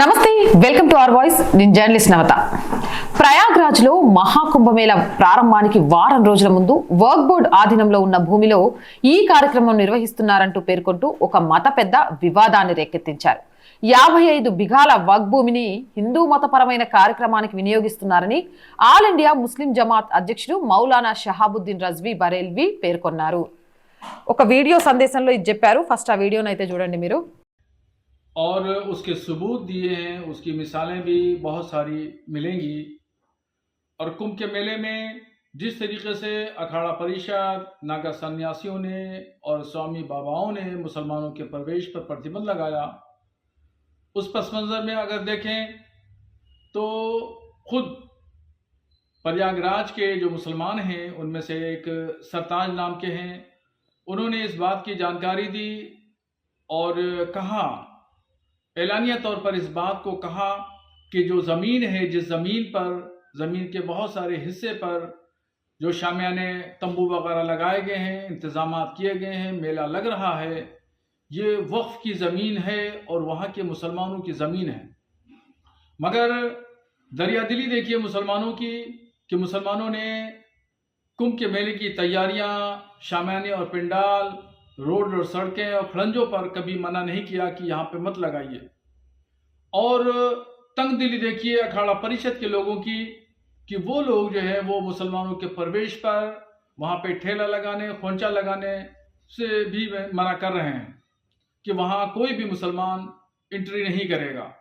నమస్తే welcome to our voice. నేను journalist Navata. ప్రయాగ్రాజ్లో మహాకుంభమేళ ప్రారంభానికి వారం రోజుల ముందు వర్క్ బోర్డ్ ఆధీనంలో ఉన్న భూమిలో ఈ కార్యక్రమం నిర్వహిస్తున్నారంటూ పేర్కొంటూ ఒక మత పెద్ద వివాదాన్ని రేకెత్తించారు. యాభై ఐదు బిఘాల వక్ భూమిని హిందూ మతపరమైన కార్యక్రమానికి వినియోగిస్తున్నారని ఆల్ ఇండియా ముస్లిం జమాత్ అధ్యక్షుడు మౌలానా షహాబుద్దీన్ రజ్వీ బరేల్వి పేర్కొన్నారు. ఒక వీడియో సందేశంలో ఇది చెప్పారు. ఫస్ట్ ఆ వీడియోనైతే అయితే చూడండి మీరు. और उसके सबूत दिए हैं, उसकी मिसालें भी बहुत सारी मिलेंगी। और कुंभ के मेले में जिस तरीके से अखाड़ा परिषद, नागा सन्यासियों ने और स्वामी बाबाओं ने मुसलमानों के प्रवेश पर प्रतिबंध लगाया, उस पस मंज़र में अगर देखें तो खुद प्रयागराज के जो मुसलमान हैं, उनमें से एक सरताज नाम के हैं। उन्होंने इस बात की जानकारी दी और कहा एलानिया तौर पर इस बात को कहा कि जो ज़मीन है, जिस ज़मीन पर, ज़मीन के बहुत सारे हिस्से पर जो शामियाने तंबू वगैरह लगाए गए हैं इंतज़ाम किए गए हैं, मेला लग रहा है, ये वक्फ की ज़मीन है और वहाँ के मुसलमानों की ज़मीन है। मगर दरिया दिली देखिए मुसलमानों की, कि मुसलमानों ने कुंभ के मेले की तैयारियाँ, शामियाने और पिंडाल रोड और सड़कें और खड़ंजों पर कभी मना नहीं किया कि यहाँ पे मत लगाइए। और तंग दिली देखिए अखाड़ा परिषद के लोगों की कि वो लोग जो है, वो मुसलमानों के प्रवेश पर वहाँ पे ठेला लगाने, खोंचा लगाने से भी मना कर रहे हैं कि वहाँ कोई भी मुसलमान एंट्री नहीं करेगा।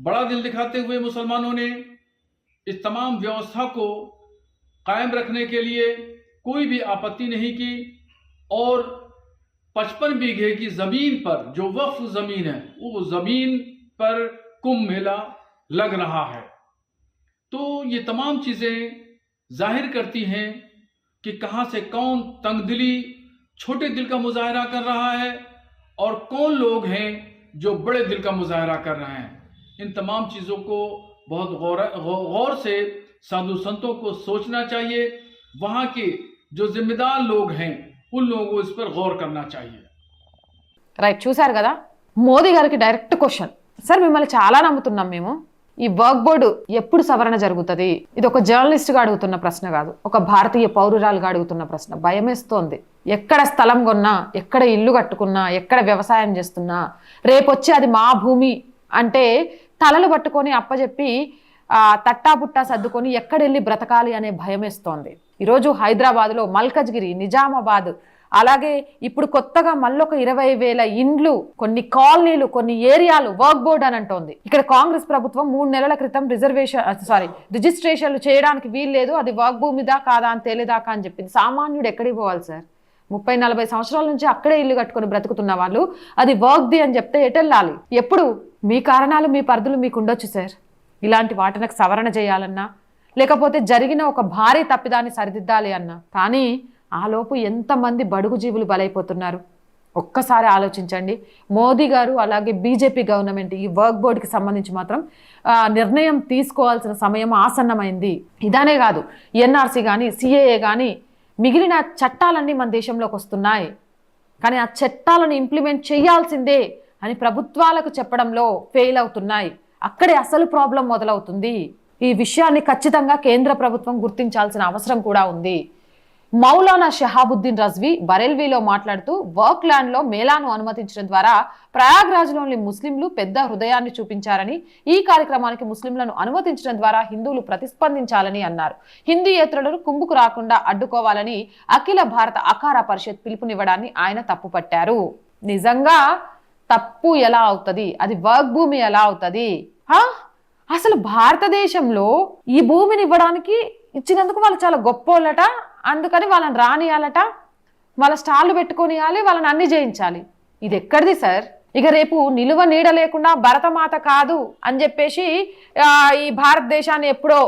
बड़ा दिल दिखाते हुए मुसलमानों ने इस तमाम व्यवस्था को कायम रखने के लिए कोई भी आपत्ति नहीं की। और पचपन बीघे की ज़मीन पर जो वक्फ ज़मीन है, वो ज़मीन पर कुंभ मेला लग रहा है। तो ये तमाम चीज़ें ज़ाहिर करती हैं कि कहाँ से कौन तंगदिली, छोटे दिल का मुजाहरा कर रहा है और कौन लोग हैं जो बड़े दिल का मुजाहरा कर रहे हैं। इन तमाम चीज़ों को बहुत गौर गौर से साधु संतों को सोचना चाहिए। वहाँ के जो जिम्मेदार लोग हैं उन लोगों को इस पर गौर करना चाहिए రైట్ చూశారు కదా మోదీ గారికి డైరెక్ట్ క్వశ్చన్ సార్ మిమ్మల్ని చాలా నమ్ముతున్నాం మేము ఈ వర్క్ బోర్డు ఎప్పుడు సవరణ జరుగుతుంది ఇది ఒక జర్నలిస్ట్గా అడుగుతున్న ప్రశ్న కాదు ఒక భారతీయ పౌరురాలుగా అడుగుతున్న ప్రశ్న భయమేస్తోంది ఎక్కడ స్థలం కొన్నా ఎక్కడ ఇల్లు కట్టుకున్నా ఎక్కడ వ్యవసాయం చేస్తున్నా రేపొచ్చి అది మా భూమి అంటే తలలు పట్టుకొని అప్పచెప్పి ఆ, తట్టా పుట్టా సర్దుకొని ఎక్కడెళ్ళి బ్రతకాలి అనే భయమేస్తోంది ఈరోజు హైదరాబాద్లో మల్కజ్గిరి నిజామాబాద్. అలాగే ఇప్పుడు కొత్తగా మళ్ళొక ఇరవై వేల ఇండ్లు కొన్ని కాలనీలు కొన్ని ఏరియాలు వర్క్ బోర్డ్ అని అంటోంది. ఇక్కడ కాంగ్రెస్ ప్రభుత్వం మూడు నెలల క్రితం రిజర్వేషన్ సారీ రిజిస్ట్రేషన్లు చేయడానికి వీల్లేదు అది వర్క్ భూమిదా కాదా అని తేలేదాకా అని చెప్పింది. సామాన్యుడు ఎక్కడికి పోవాలి సార్? ముప్పై నలభై సంవత్సరాల నుంచి అక్కడే ఇల్లు కట్టుకొని బ్రతుకుతున్న వాళ్ళు అది వర్క్ది అని చెప్తే ఎటెళ్ళాలి? ఎప్పుడు? మీ కారణాలు మీ పరిధులు మీకు ఉండొచ్చు సార్. ఇలాంటి వాటికి సవరణ చేయాలన్నా లేకపోతే జరిగిన ఒక భారీ తప్పిదాన్ని సరిదిద్దాలి అన్నా. కానీ ఆలోపు ఎంతమంది బడుగు జీవులు బలైపోతున్నారు? ఒక్కసారి ఆలోచించండి. మోదీ గారు అలాగే బీజేపీ గవర్నమెంట్ ఈ వర్క్ బోర్డుకి సంబంధించి మాత్రం నిర్ణయం తీసుకోవాల్సిన సమయం ఆసన్నమైంది. ఇదానే కాదు ఎన్ఆర్సీ కానీ సిఏఏ కానీ మిగిలిన చట్టాలన్నీ మన దేశంలోకి వస్తున్నాయి. కానీ ఆ చట్టాలను ఇంప్లిమెంట్ చేయాల్సిందే అని ప్రభుత్వాలకు చెప్పడంలో ఫెయిల్ అవుతున్నాయి. అక్కడే అసలు ప్రాబ్లం మొదలవుతుంది. ఈ విషయాన్ని ఖచ్చితంగా కేంద్ర ప్రభుత్వం గుర్తించాల్సిన అవసరం కూడా ఉంది. మౌలానా షహాబుద్దీన్ రజ్వీ బరెల్వీలో మాట్లాడుతూ వర్క్ ల్యాండ్లో మేళాను అనుమతించడం ద్వారా ప్రయాగ్రాజ్లోని ముస్లింలు పెద్ద హృదయాన్ని చూపించారని ఈ కార్యక్రమానికి ముస్లింలను అనుమతించడం ద్వారా హిందువులు ప్రతిస్పందించాలని అన్నారు. హిందీయేతరులను కుంభుకు రాకుండా అడ్డుకోవాలని అఖిల భారత అకార పరిషత్ పిలుపునివ్వడాన్ని ఆయన తప్పుపట్టారు. నిజంగా తప్పు ఎలా అవుతుంది? అది వర్క్ భూమి ఎలా అవుతుంది? హా? అసలు భారతదేశంలో ఈ భూమిని ఇవ్వడానికి ఇచ్చినందుకు వాళ్ళు చాలా గొప్పోళ్ళట అందుకని వాళ్ళని రానియాలట వాళ్ళ స్టాళ్ళు పెట్టుకొనియాలి వాళ్ళని అన్ని చేయించాలి. ఇది ఎక్కడిది సార్? ఇక రేపు నిలువ నీడ లేకుండా భరతమాత కాదు అని చెప్పేసి ఈ భారతదేశాన్ని ఎప్పుడో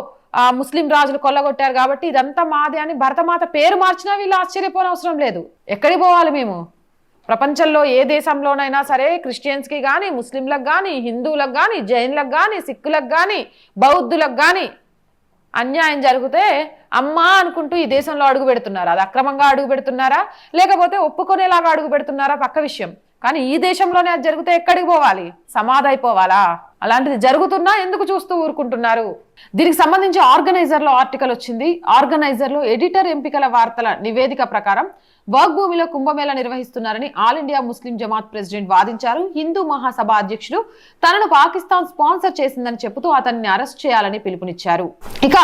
ముస్లిం రాజులు కొల్లగొట్టారు కాబట్టి ఇదంతా మాది అని భరతమాత పేరు మార్చినా వీళ్ళు ఆశ్చర్యపోనవసరం లేదు. ఎక్కడికి పోవాలి మేము? ప్రపంచంలో ఏ దేశంలోనైనా సరే క్రిస్టియన్స్కి కానీ ముస్లింలకు కానీ హిందువులకు కానీ జైన్లకు కానీ సిక్కులకు కానీ బౌద్ధులకు కానీ అన్యాయం జరిగితే అమ్మా అనుకుంటూ ఈ దేశంలో అడుగు పెడుతున్నారా? అది అక్రమంగా అడుగు పెడుతున్నారా? లేకపోతే ఒప్పుకునేలాగా అడుగు పెడుతున్నారా? పక్క విషయం. కానీ ఈ దేశంలోనే అది జరిగితే ఎక్కడికి పోవాలి? సమాధైపోవాలా అలాంటిది జరుగుతున్నా ఎందుకు చూస్తూ ఊరుకుంటున్నారు? దీనికి సంబంధించి ఆర్గనైజర్లో ఆర్టికల్ వచ్చింది. ఆర్గనైజర్లో ఎడిటర్ ఎంపికల వార్తల నివేదిక ప్రకారం వర్క్ భూమిలో Kumbh Mela నిర్వహిస్తున్నారని all India Muslim Jamaat president వాదించారు. హిందూ మహాసభ అధ్యక్షుడు తనను పాకిస్తాన్ స్పాన్సర్ చేసిందని చెబుతూ అతన్ని అరెస్ట్ చేయాలని పిలుపునిచ్చారు. ఇక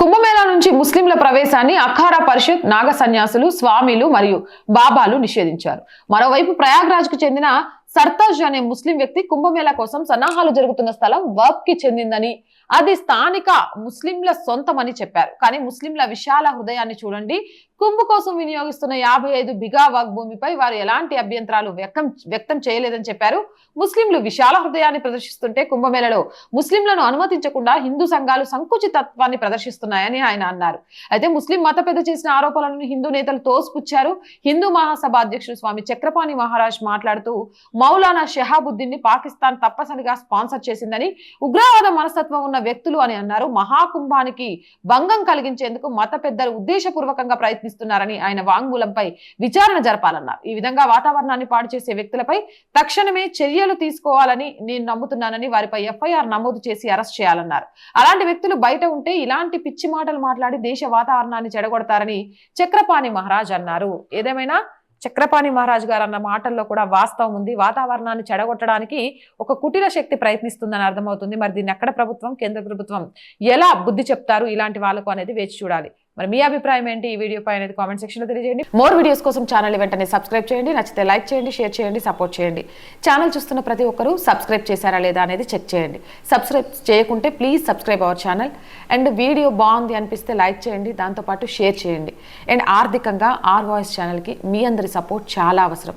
కుంభమేళా నుంచి ముస్లింల ప్రవేశాన్ని అఖారా పరిషత్ నాగ సన్యాసులు స్వామిలు మరియు బాబాలు నిషేధించారు. మరోవైపు ప్రయాగ్రాజ్కు చెందిన సర్తాజ్ అనే ముస్లిం వ్యక్తి కుంభమేళా కోసం సన్నాహాలు జరుగుతున్న స్థలం వర్క్కి చెందిందని. అది స్థానిక ముస్లింల సొంతమని చెప్పారు. కానీ ముస్లింల విశాల హృదయాన్ని చూడండి. కుంభ కోసం వినియోగిస్తున్న యాభై ఐదు బిగా వాగ్భూమిపై వారు ఎలాంటి అభ్యంతరాలు వ్యక్తం వ్యక్తం చేయలేదని చెప్పారు. ముస్లింలు విశాల హృదయాన్ని ప్రదర్శిస్తుంటే కుంభమేళలో ముస్లింలను అనుమతించకుండా హిందూ సంఘాలు సంకుచితత్వాన్ని ప్రదర్శిస్తున్నాయని ఆయన అన్నారు. అయితే ముస్లిం మత పెద్ద చేసిన ఆరోపణలను హిందూ నేతలు తోసిపుచ్చారు. హిందూ మహాసభ అధ్యక్షుడు స్వామి చక్రపాణి మహారాజ్ మాట్లాడుతూ మౌలానా షహాబుద్దీన్ని పాకిస్తాన్ తప్పనిసరిగా స్పాన్సర్ చేసిందని ఉగ్రవాద మనస్తత్వం ఉన్న వ్యక్తులు అని అన్నారు. మహాకుంభానికి భంగం కలిగించేందుకు మత పెద్దలు ఉద్దేశపూర్వకంగా ప్రయత్నిస్తున్నారని ఆయన వాంగ్మూలంపై విచారణ జరపాలన్నారు. ఈ విధంగా వాతావరణాన్ని పాడు చేసే వ్యక్తులపై తక్షణమే చర్యలు తీసుకోవాలని నేను నమ్ముతున్నానని వారిపై ఎఫ్ఐఆర్ నమోదు చేసి అరెస్ట్ చేయాలన్నారు. అలాంటి వ్యక్తులు బయట ఉంటే ఇలాంటి పిచ్చి మాటలు మాట్లాడి దేశ వాతావరణాన్ని చెడగొడతారని చక్రపాణి మహారాజ్ అన్నారు. ఏదేమైనా చక్రపాణి మహారాజ్ గారు అన్న మాటల్లో కూడా వాస్తవం ఉంది. వాతావరణాన్ని చెడగొట్టడానికి ఒక కుటీర శక్తి ప్రయత్నిస్తుందని అర్థమవుతుంది. మరి దీన్ని ఎక్కడ ప్రభుత్వం కేంద్ర ప్రభుత్వం ఎలా బుద్ధి చెప్తారు? ఇలాంటి వాళ్ళకు అనేది వేచి చూడాలి. మరి మీ అభిప్రాయం ఏంటి? ఈ వీడియో పైన అనేది కామెంట్ సెక్షన్లో తెలియజేయండి. మోర్ వీడియోస్ కోసం ఛానల్ వెంటనే సబ్స్క్రైబ్ చేయండి. నచ్చితే లైక్ చేయండి షేర్ చేయండి సపోర్ట్ చేయండి. ఛానల్ చూస్తున్న ప్రతి ఒక్కరూ సబ్స్క్రైబ్ చేశారా లేదా అనేది చెక్ చేయండి. సబ్స్క్రైబ్ చేయకుంటే please subscribe our channel and video బాగుంది అనిపిస్తే లైక్ చేయండి. దాంతోపాటు షేర్ చేయండి. అండ్ ఆర్థికంగా ఆర్ వాయిస్ ఛానల్కి మీ అందరి సపోర్ట్ చాలా అవసరం.